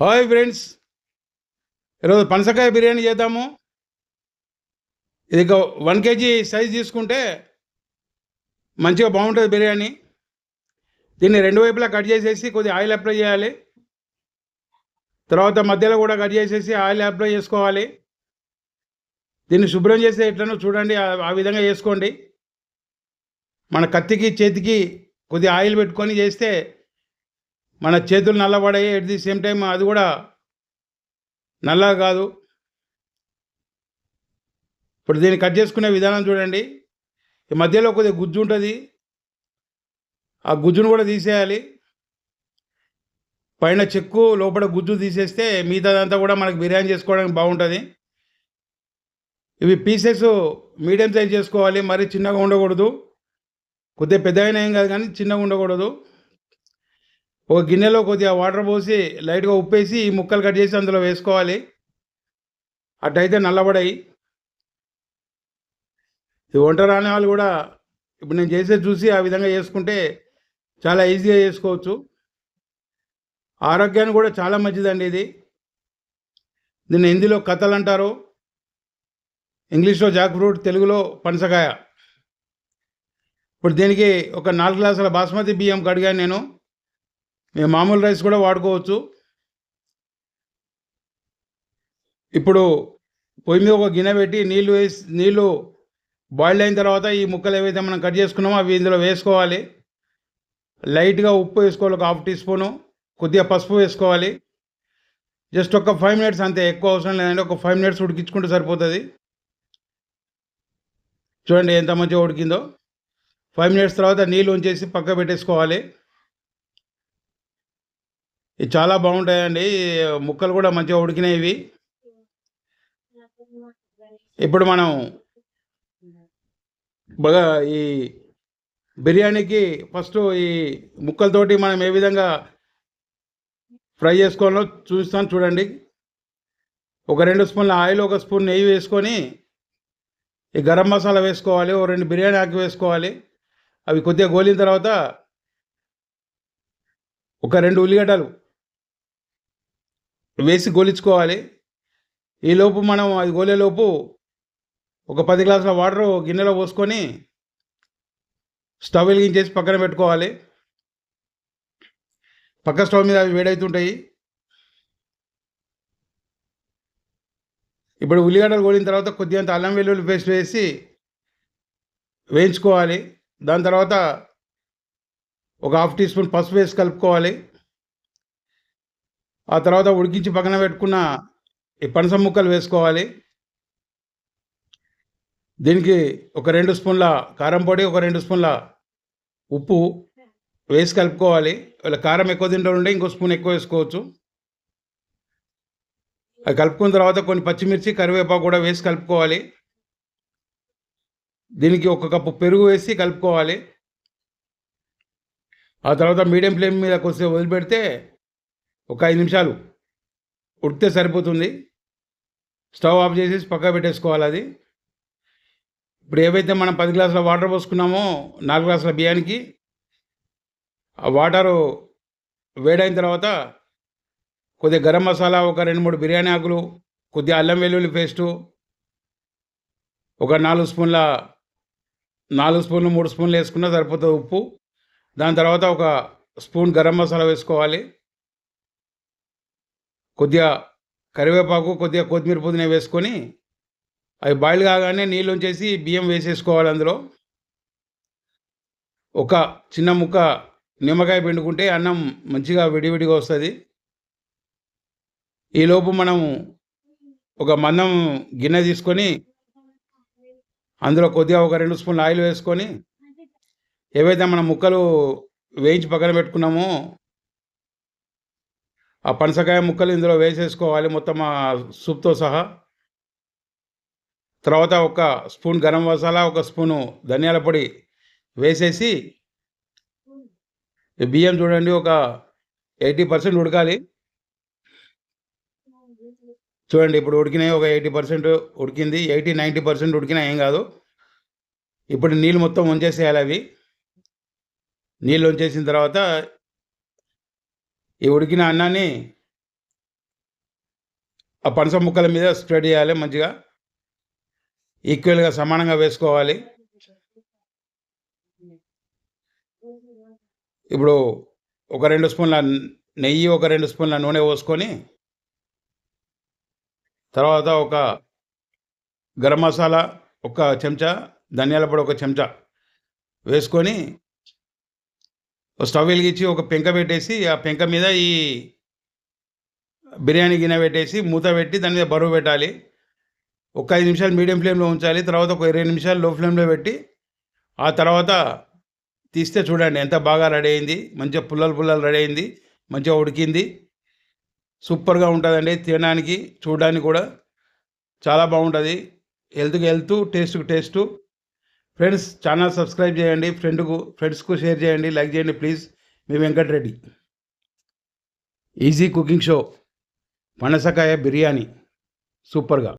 Hi friends. ఈరోజు పనసకాయ బిర్యానీ చేద్దాము. ఇది ఒక వన్ కేజీ సైజ్ తీసుకుంటే మంచిగా బాగుంటుంది బిర్యానీ. దీన్ని రెండు వైపులా కట్ చేసేసి కొద్దిగా ఆయిల్ అప్లై చేయాలి. తర్వాత మధ్యలో కూడా కట్ చేసేసి ఆయిల్ అప్లై చేసుకోవాలి. దీన్ని శుభ్రం చేస్తే ఎట్లనో చూడండి ఆ విధంగా చేసుకోండి. మన కత్తికి చేతికి కొద్దిగా ఆయిల్ పెట్టుకొని చేస్తే మన చేతులు నల్లబడాయి ఎట్ ది సేమ్ టైం అది కూడా నల్ల కాదు. ఇప్పుడు దీన్ని కట్ చేసుకునే విధానం చూడండి. ఈ మధ్యలో కొద్దిగా గుజ్జు ఉంటుంది. ఆ గుజ్జును కూడా తీసేయాలి. పైన చెక్కు లోపల గుజ్జు తీసేస్తే మిగతాదంతా కూడా మనకు బిర్యానీ చేసుకోవడానికి బాగుంటుంది. ఇవి పీసెస్ మీడియం సైజ్ చేసుకోవాలి. మరీ చిన్నగా ఉండకూడదు. కొద్దిగా పెద్ద అయినా ఏం కాదు కానీ చిన్నగా ఉండకూడదు. ఒక గిన్నెలో కొద్దిగా వాటర్ పోసి లైట్గా ఉప్పేసి ఈ ముక్కలు కట్ చేసి అందులో వేసుకోవాలి. అట్టయితే నల్లబడాయి. ఈ వంట రాని వాళ్ళు కూడా ఇప్పుడు నేను చేసేది చూసి ఆ విధంగా చేసుకుంటే చాలా ఈజీగా చేసుకోవచ్చు. ఆరోగ్యానికి కూడా చాలా మంచిదండి ఇది. దీన్ని హిందీలో కథలు అంటారు. ఇంగ్లీష్లో జాక్ ఫ్రూట్ తెలుగులో పనసకాయ. ఇప్పుడు దీనికి ఒక నాలుగు గ్లాసుల బాస్మతి బియ్యం కడిగాను నేను. మామూలు రైస్ కూడా వాడుకోవచ్చు. ఇప్పుడు పొయ్యి మీద ఒక గిన్నె పెట్టి నీళ్ళు వేసి నీళ్ళు బాయిల్ అయిన తర్వాత ఈ ముక్కలు ఏవైతే మనం కట్ చేసుకున్నామో అవి ఇందులో వేసుకోవాలి. లైట్గా ఉప్పు వేసుకోవాలి ఒక హాఫ్ టీ స్పూను. కొద్దిగా పసుపు వేసుకోవాలి. జస్ట్ ఒక ఫైవ్ మినిట్స్ అంతే ఎక్కువ అవసరం లేదండి. ఒక ఫైవ్ మినిట్స్ ఉడికించుకుంటే సరిపోతుంది. చూడండి ఎంత మంచిగా ఉడికిందో. ఫైవ్ మినిట్స్ తర్వాత నీళ్ళు ఉంచేసి పక్క పెట్టేసుకోవాలి. ఇవి చాలా బాగుంటాయండి. ముక్కలు కూడా మంచిగా ఉడికినాయి ఇప్పుడు మనం బాగా ఈ బిర్యానీకి ఫస్ట్ ఈ ముక్కలతోటి మనం ఏ విధంగా ఫ్రై చేసుకోవాలో చూస్తాను చూడండి. ఒక రెండు స్పూన్ల ఆయిల్ ఒక స్పూన్ నెయ్యి వేసుకొని ఈ గరం మసాలా వేసుకోవాలి ఓ రెండు బిర్యానీ ఆకు వేసుకోవాలి. అవి కొద్దిగా గోలిన తర్వాత ఒక రెండు ఉల్లిగడ్డలు వేసి గోలించుకోవాలి. ఈలోపు మనం అది గోలేలోపు ఒక పది గ్లాసుల వాటర్ గిన్నెలో పోసుకొని స్టవ్ వెలిగించేసి పక్కన పెట్టుకోవాలి. పక్క స్టవ్ మీద అవి వేడవుతుంటాయి ఇప్పుడు ఉల్లిగడ్డలు గోలిన తర్వాత కొద్దిగా అల్లం వెల్లుల్లి పేస్ట్ వేసి వేయించుకోవాలి. దాని తర్వాత ఒక హాఫ్ టీ స్పూన్ పసుపు వేసి కలుపుకోవాలి. ఆ తర్వాత ఉడికించి పక్కన పెట్టుకున్న ఈ పనస ముక్కలు వేసుకోవాలి. దీనికి ఒక రెండు స్పూన్ల కారం పొడి ఒక రెండు స్పూన్ల ఉప్పు వేసి కలుపుకోవాలి. ఇలా కారం ఎక్కువ తింటుంటే ఇంకో స్పూన్ ఎక్కువ వేసుకోవచ్చు. అది కలుపుకున్న తర్వాత కొన్ని పచ్చిమిర్చి కరివేపాకు కూడా వేసి కలుపుకోవాలి. దీనికి ఒక కప్పు పెరుగు వేసి కలుపుకోవాలి. ఆ తర్వాత మీడియం ఫ్లేమ్ మీద కొద్దిసేపు వదిలిపెడితే ఒక ఐదు నిమిషాలు. ఉడితే సరిపోతుంది. స్టవ్ ఆఫ్ చేసేసి పక్క పెట్టేసుకోవాలి అది. ఇప్పుడు ఏవైతే మనం పది గ్లాసుల వాటర్ పోసుకున్నామో నాలుగు గ్లాసుల బియ్యానికి ఆ వాటరు వేడైన తర్వాత కొద్దిగా గరం మసాలా ఒక రెండు మూడు బిర్యానీ ఆకులు కొద్దిగా అల్లం వెల్లుల్లి పేస్టు ఒక నాలుగు స్పూన్ల నాలుగు స్పూన్లు మూడు స్పూన్లు వేసుకున్నా సరిపోతుంది ఉప్పు. దాని తర్వాత ఒక స్పూన్ గరం మసాలా వేసుకోవాలి. కొద్దిగా కరివేపాకు కొద్దిగా కొత్తిమీర పుదీనా వేసుకొని అవి బాయిల్ కాగానే నీళ్ళు ఉంచేసి బియ్యం వేసేసుకోవాలి అందులో. ఒక చిన్న ముక్క నిమ్మకాయ పిండుకుంటే అన్నం మంచిగా విడివిడిగా వస్తుంది. ఈలోపు మనం ఒక మందం గిన్నె తీసుకొని అందులో కొద్దిగా ఒక రెండు స్పూన్లు ఆయిల్ వేసుకొని ఏవైతే మనం ముక్కలు వేయించి పక్కన పెట్టుకున్నామో ఆ పనసకాయ ముక్కలు ఇందులో వేసేసుకోవాలి మొత్తం ఆ సూప్తో సహా. తర్వాత ఒక స్పూన్ గరం మసాలా ఒక స్పూను ధనియాల పొడి వేసేసి బియ్యం చూడండి ఒక ఎయిటీ పర్సెంట్ ఉడకాలి. చూడండి ఇప్పుడు ఉడికినాయి ఒక ఎయిటీ పర్సెంట్ ఉడికింది ఎయిటీ నైంటీ పర్సెంట్ ఉడికినా ఏం కాదు. ఇప్పుడు నీళ్ళు మొత్తం వంచేసేయాలి అవి. నీళ్ళు వంచేసిన తర్వాత ఈ ఉడికిన అన్నాన్ని ఆ పనస ముక్కల మీద స్ప్రెడ్ చేయాలి మంచిగా. ఈక్వల్గా సమానంగా వేసుకోవాలి. ఇప్పుడు ఒక రెండు స్పూన్ల నెయ్యి ఒక రెండు స్పూన్ల నూనె పోసుకొని తర్వాత ఒక గరం మసాలా ఒక చెంచా ధనియాల పొడి ఒక చెంచా వేసుకొని స్టవ్ వెలిగించి ఒక పెంక పెట్టేసి ఆ పెంక మీద ఈ బిర్యానీ గిన్నె పెట్టేసి మూత పెట్టి దాని మీద బరువు పెట్టాలి. ఒక ఐదు నిమిషాలు మీడియం ఫ్లేమ్లో ఉంచాలి. తర్వాత ఒక ఇరవై నిమిషాలు లో ఫ్లేమ్లో పెట్టి ఆ తర్వాత తీస్తే చూడండి ఎంత బాగా రెడీ అయింది. మంచిగా పుల్లలు పుల్లలు రెడీ అయింది. మంచిగా ఉడికింది. సూపర్గా ఉంటుందండి తినడానికి చూడడానికి కూడా. చాలా బాగుంటుంది. హెల్త్కి హెల్త్ టేస్ట్కి టేస్ట్. ఫ్రెండ్స్ ఛానల్ సబ్స్క్రైబ్ చేయండి ఫ్రెండ్కు ఫ్రెండ్స్కు షేర్ చేయండి లైక్ చేయండి ప్లీజ్. మీ వెంకటరెడ్డి ఈజీ కుకింగ్ షో. పనసకాయ బిర్యానీ. సూపర్గా.